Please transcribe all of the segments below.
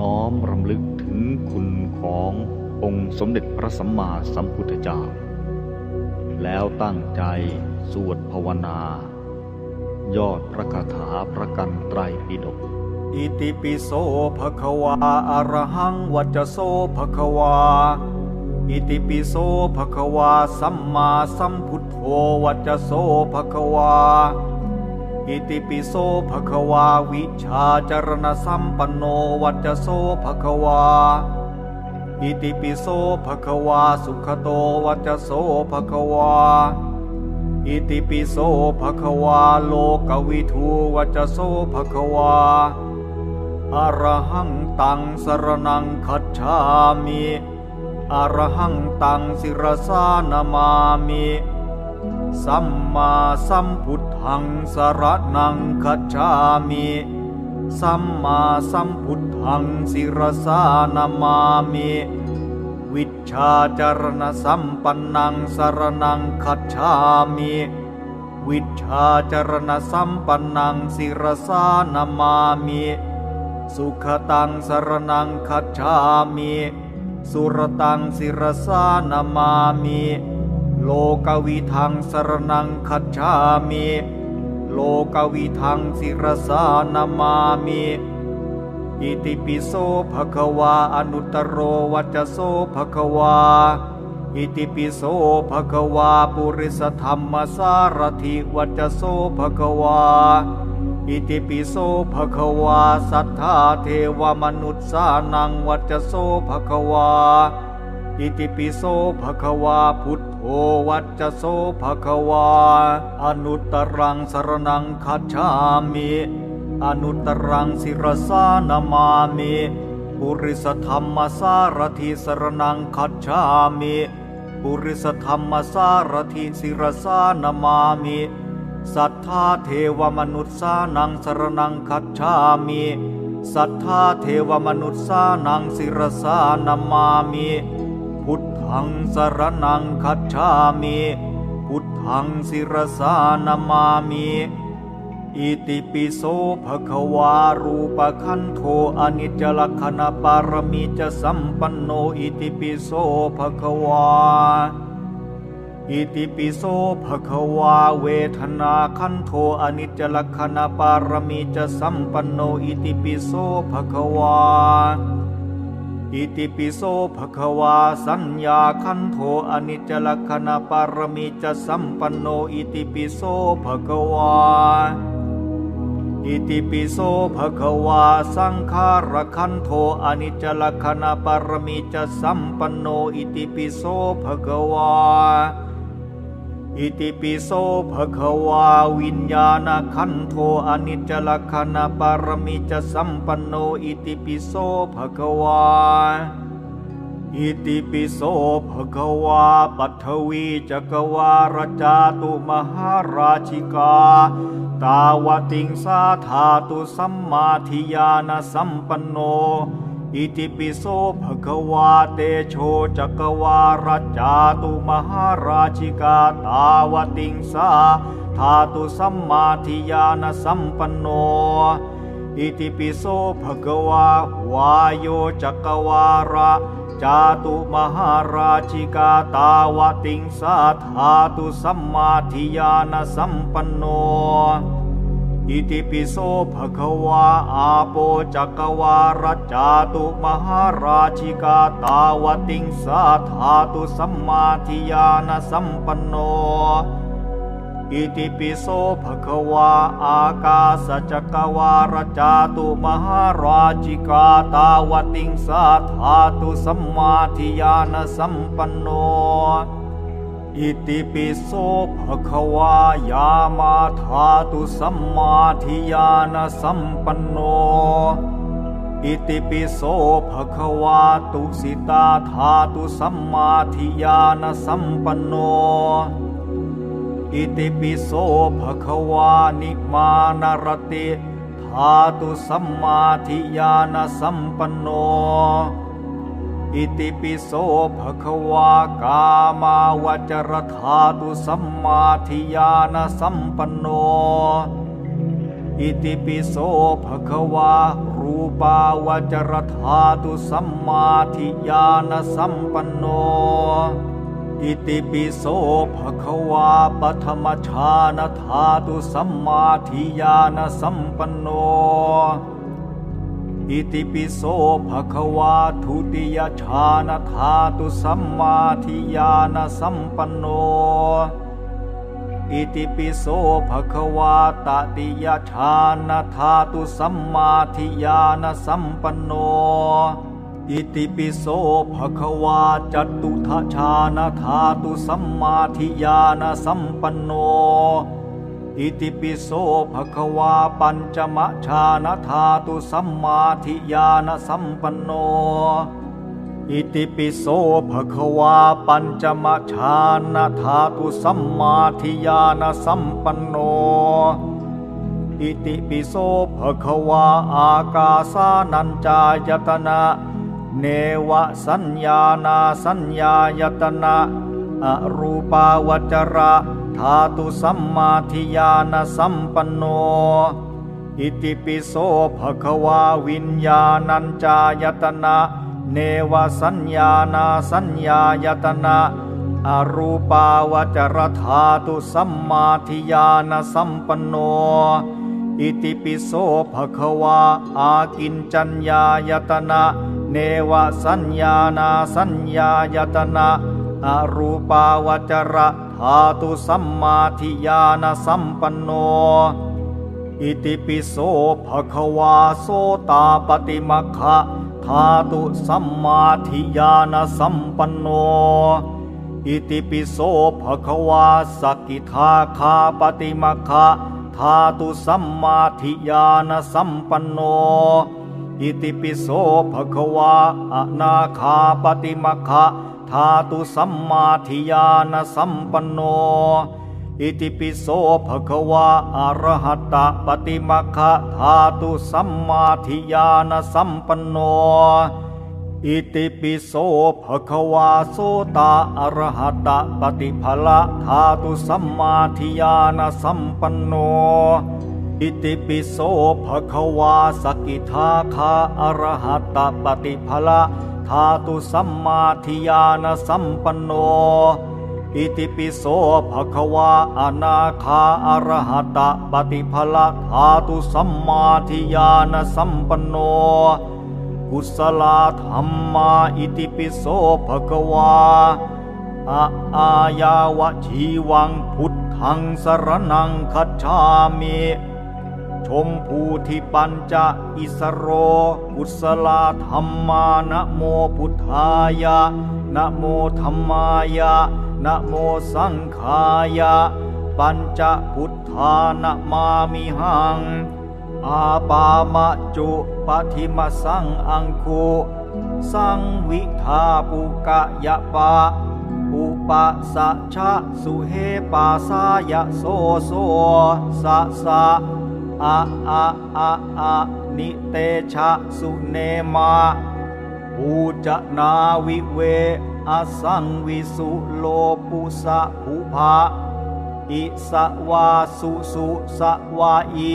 น้อมรำลึกถึงคุณขององค์สมเด็จพระสัมมาสัมพุทธเจ้า แล้วตั้งใจสวดภาวนา ยอดพระคาถาพระกันไตรปิฎกอิติปิโสภควาอะรหังวัจจโสภควา อิติปิโสภควาสัมมาสัมพุทโธวัจจโสภควา อิติปิโสภควาวิชาจารณสัมปันโนวัจโสภควา อิติปิโสภควาสุขโตวัจโสภควา อิติปิโสภควาโลกวิทูวัจโสภควาอรหังตังสรนังคัจฉามิอรหังตังสิรสานามามิ สัมมาสัมพุทธังสรนังคัจฉามิสัมมาสัมพุทธังสิรสานามามิวิชาจารณสัมปันนังสรนังคัจฉามิวิชาจารณสัมปันนังสิรสานามามิสุขตังสรนังคัจฉามิสุรตังสิรสานามามิ โลกวิทังสรนังคัจฉามิโลกวิทังสิรสานามามิอิติปิโสภะคะวาอนุตตรโรวัจจโสภะคะวาอิติปิโสภะคะวาปุริสธรรมสารถิวัจจโสภะคะวาอิติปิโสภะคะวาสัทธาเทวมนุษย์สานังวัจจโสภะคะวาอิติปิโสภะคะวาพุท โธวัจจโสภะคะวา อนุตตรังสรนังคัจฉามิ อนุตตรังสิรสานามามิปุริสธรรมสารถิสรนังคัจฉามิปุริสธรรมสารถิสิรสานามามิ สัทธาเทวมนุษย์สานังสรนังคัจฉามิ สัทธาเทวมนุษย์สานังสิรสานามามิ ธังสรนังคัจฉามิพุทธังสิรสานามามิอิติปิโสภควารูปขันโธอนิจจลักขณปารมีจะสัมปันโนอิติปิโสภควา อิติปิโสภควาเวทนาขันโธอนิจจลักขณปารมีจะสัมปันโนอิติปิโสภควา อิติปิโสภะคะวาสัญญาคันโธอนิจจลักขณปารมิจะสัมปันโนอิติปิโสภะคะวาอิติปิโสภะคะวาสังขารคันโธอนิจจลักขณปารมิจะสัมปันโนอิติปิโสภะคะวา อิติปิโสภะคะวาวิญญาณขันโธอนิจจลักขณปารมีจะสัมปันโนอิติปิโสภะคะวาอิติปิโสภะคะวาปัทวีจักวาลจาตุมหาราชิกา ตาวติงสาธาตุสัมมาทิยานสัมปันโน อิติปิโสภะคะวาเตโชจักวาลจาตุมหาราชิกาตาวติงสาธาตุสัมมาทิยานสัมปันโน อิติปิโสภะคะวาวายโยจักวาระจาตุมหาราชิกาตาวติงสาธาตุสัมมาทิยานสัมปันโน อิติปิโสภะคะวาอาโปจักวาระจาตุมหาราชิกาตาวติงสาธาตุสัมมาทิยานสัมปันโน อิติปิโสภะคะวาอากาสจักวาระจาตุมหาราชิกาตาวติงสาธาตุสัมมาทิยานสัมปันโน อิติปิโสภควายามาธาตุสัมมาทิยานะสัมปันโน อิติปิโสภควาตุสิตาธาตุสัมมาทิยานะสัมปันโน อิติปิโสภควานิมานารติธาตุสัมมาทิยานะสัมปันโน อิติปิโสภควากามาวจรธาตุสัมมาทิยานะสัมปันโน อิติปิโสภควารูปาวจรธาตุสัมมาทิญาณสัมปันโน อิติปิโสภควาปฐมฌานธาตุสัมมาทิญาณสัมปันโน อิติปิโสภะคะวาทุติยฌานธาตุสัมมาทิญาณสัมปันโน อิติปิโสภะคะวาตติยฌานธาตุสัมมาทิญาณสัมปันโน อิติปิโสภะคะวาจตุทชานธาตุสัมมาทิญาณสัมปันโน อิติปิโสภะควาปัญจมะชานาธาตุสัมมาทิญาณสัมปันโน อิติปิโสภะควาปัญจมะชานาธาตุสัมมาทิญาณสัมปันโน อิติปิโสภะควาอากาสานัญจายตนะเนวสัญญานาสัญญายตนะอรูปาวจระ ธาตุสัมมาทิญาณสัมปันโน อิติปิโสภควาวิญญาณัญจายตนะเนวสัญญานาสัญญายตนะอรูปาวจรธาตุสัมมาทิญาณสัมปันโน อิติปิโสภควาอากินจัญญายตนะเนวสัญญานาสัญญายตนะอรูปาวจระ ธาตุสัมมาทิญาณสัมปันโน อิติปิโสภควาโสตาปฏิมัคคะธาตุสัมมาทิญาณสัมปันโน อิติปิโสภควาสกิทาคาปฏิมัคคะธาตุสัมมาทิญาณสัมปันโน อิติปิโสภควาอนาคาปฏิมัคคะ ธาตุสัมมาทิญาณสัมปันโน อิติปิโสภควาอรหะตะปฏิมัคะธาตุสัมมาทิญาณสัมปันโน อิติปิโสภควาโสตาอรหะตะปฏิภละธาตุสัมมาทิญาณสัมปันโนอิติปิโสภควาสกิทาคาอรหะตะปฏิภละ ธาตุสัมมาทิญาณสัมปันโน อิติปิโสภควาอนาคาอรหะตะปฏิภละธาตุสัมมาทิญาณสัมปันโน กุศลธรรมาอิติปิโสภควาอะอายาวชีวังพุทธังสรนังคัจฉามิ ชมภูทิปัญจะอิสโรกุศลาธรรมานะโมพุทธายะนะโมธรรมายะนะโมสังขายะ ปัญจพุทธานะมามิหัง อาปามะจุปฏิมสังอังคุสังวิทาปุกะยะปะอุปสัชชะสุเฮปาสายะโสโสสะสะ อะอะอะอะนิเตชะสุเนมาปูจนาวิเวอสังวิสุโลปุสะภุภาอิสวาสุสุสวาอี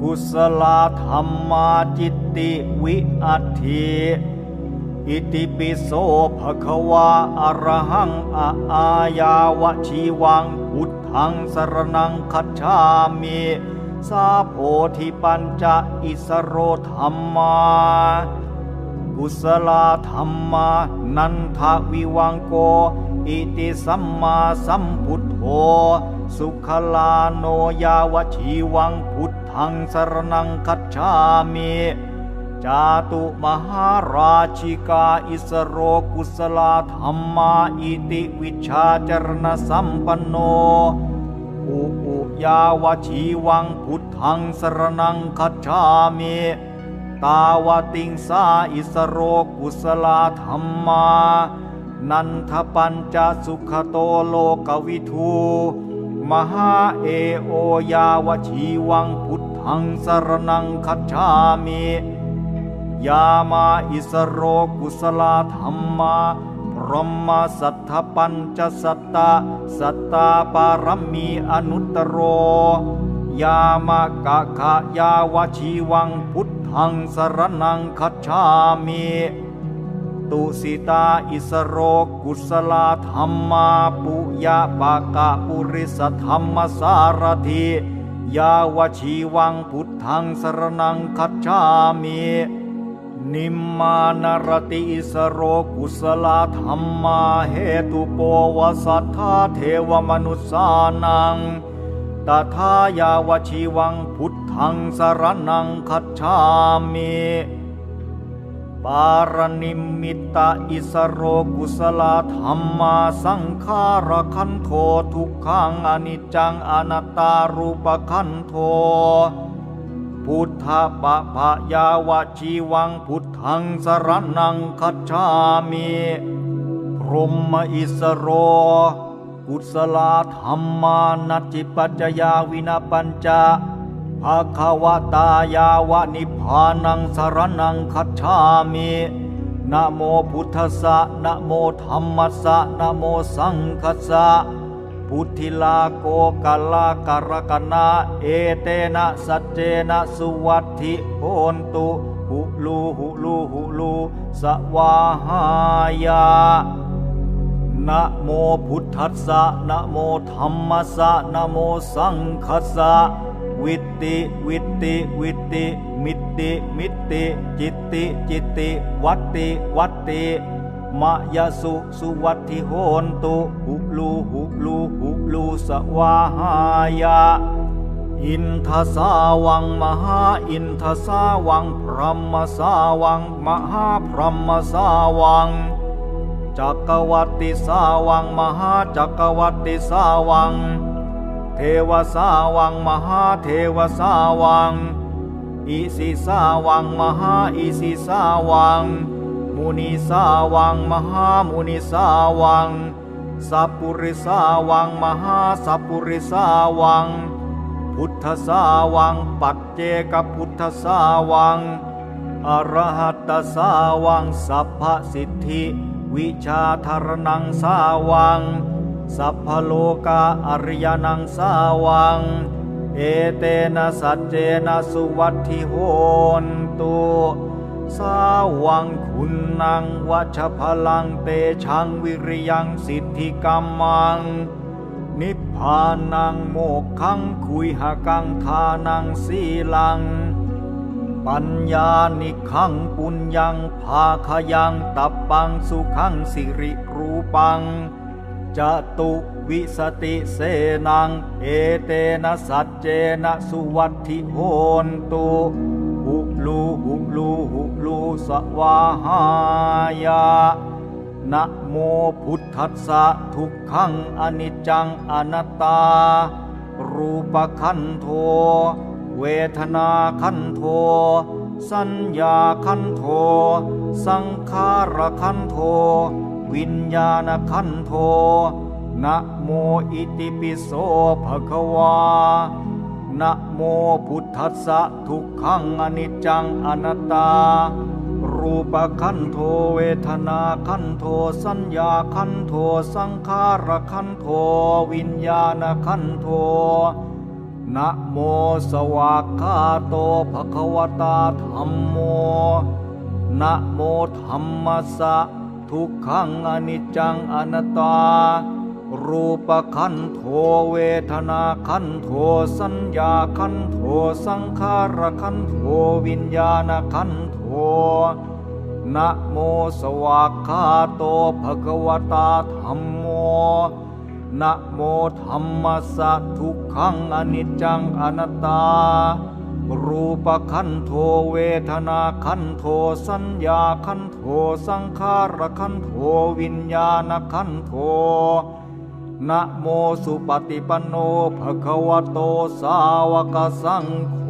กุศลธรรมาจิตติวิอัตถิอิติปิโสภควาอรหังอะอายาวะชีวังพุทธังสรนังคัจฉามิ สาโพธิปัญจะอิสโรธรรมา กุศลธรรมา นันทวิวังโก อิติสัมมาสัมพุทโธ สุขลาโนยาวชีวังพุทธังสรนังคัจฉามิจาตุมหาราชิกาอิสโรกุศลธรรมาอิติวิชาจรณสัมปันโนอุปุ ยาวชีวังพุทธังสรนังคัจฉามิตาวติงสาอิสโรกุศลธรรมา นันทปัญจสุขโตโลกวิทูมหาเอโอยาวชีวังพุทธังสรนังคัจฉามิ ยามาอิสโรกุศลธรรมา รหมสัทธปัญจสัตตะสัตตาปารมีอนุตตโร ยามะกะขะยาวชีวังพุทธังสรนังคัจฉามิตุสิตาอิสโรกุสลาธรรมาปุยะปะกะปุริสธรรมสารถิยาวชีวังพุทธังสรนังคัจฉามิ นิมมานรติอิสโรกุสลาธรรมาเหตุโปวสัทธาเทวมนุษสานังตถายาวชีวังพุทธังสรนังคัจฉามิปารณิมมิตาอิสโรกุสลาธรรมาสังขารคันโททุกขังอนิจจังอนัตตารูปคันโท พุทธปะพะยาวชีวังพุทธังสรนังคัจฉามิพรหมอิสโร กุศลธรรมานัจิปัจจยาวินาปัญจภาคาวตายาวนิพพานังสรนังคัจฉามินะโมพุทธสะนะโมธรรมสะนะโมสังคสะ พุทธิลาโกกาลาการกนาเอเตนะสัจเจนะสุวัตถิโหนตุหุลูหุลูหุลูสวาหายานะโมพุทธัสสะนะโมธรรมัสสะนะโมสังคัสสะวิตติวิตติวิตติมิตติมิตติจิตติจิตติวัตติวัตติ มะยะสุสุวัติโหนตุหุลูหุลูหุลูสวาหายาอินทสาวังมหาอินทสาวังพรหมสาวังมหาพรหมสาวังจักรวัติสาวังมหาจักรวัติสาวัง เทวสาวังมหาเทวสาวังอิสิสาวังมหาอิสิสาวัง มุนีสาวัง มหามุนีสาวัง สัพปุริสาวัง มหาสัพปุริสาวัง พุทธสาวัง ปัจเจกพุทธสาวัง อรหัตสาวัง สัพพสิทธิ วิชาธารนังสาวัง สัพพโลกาอริยนังสาวัง เอเตนะสัจเจนะสุวัตถิโหนตุ สาวังคุณนังวัชพลังเตชังวิริยังสิทธิกรรมัง นิพพานังโมกขังคุยหกังทานังสีลัง ปัญญานิขังปุญญังภาคยังตับปังสุขังสิริรูปังจตุวิสติเสนัง เอเตนะสัจเจนะสุวัตถิโหนตุ ลูหุลูหุลูสวาหายานะโมพุทธัสสะทุกขังอนิจจังอนัตตา รูปขันโท เวทนาขันโท สัญญาขันโท สังขารขันโท วิญญาณขันโทนะโมอิติปิโสภะคะวา นะโมพุทธัสสะทุกขังอนิจจังอนัตตา รูปขันโทเวทนาขันโทสัญญาขันโทสังขารขันโทวิญญาณขันโทนะโมสวากขาโตภควตาธรรมโมนะโมธรรมสะทุกขังอนิจจังอนัตตา รูปขันโทเวทนาขันโทสัญญาขันโทสังขารขันโทวิญญาณขันโทนะโมสวากขาโตภะคะวตาธรรมโมนะโมธรรมสสะทุกขังอนิจจังอนัตตา รูปขันโทเวทนาขันโทสัญญาขันโทสังขารขันโทวิญญาณขันโท นะโมสุปฏิปันโนภะคะวะโตสาวกสังโฆ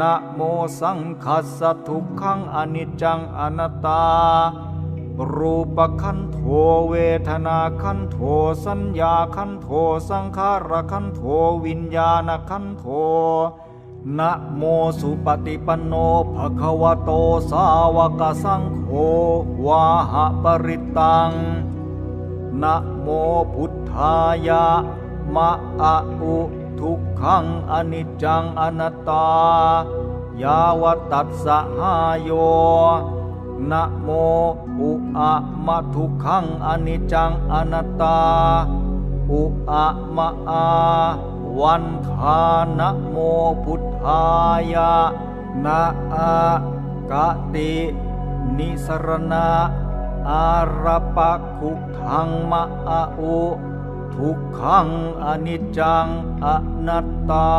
นะโมสังคัสสะทุกขังอนิจจังอนัตตา รูปขันโทเวทนาขันโทสัญญาขันโทสังขารขันโทวิญญาณขันโทนะโมสุปฏิปันโนภะคะวะโตสาวกสังโฆวาหะปริตัง นะโมพุทธายะมะอะอุทุกขังอนิจจังอนัตตายาวตัสสะหายโยนะโมอุอะมะทุกขังอนิจจังอนัตตา อุอะมะอาวันทานะโมพุทธายะนะอากะตินิสรณะ อารปะคุทังมะอาอุทุกขังอนิจจังอนัตตา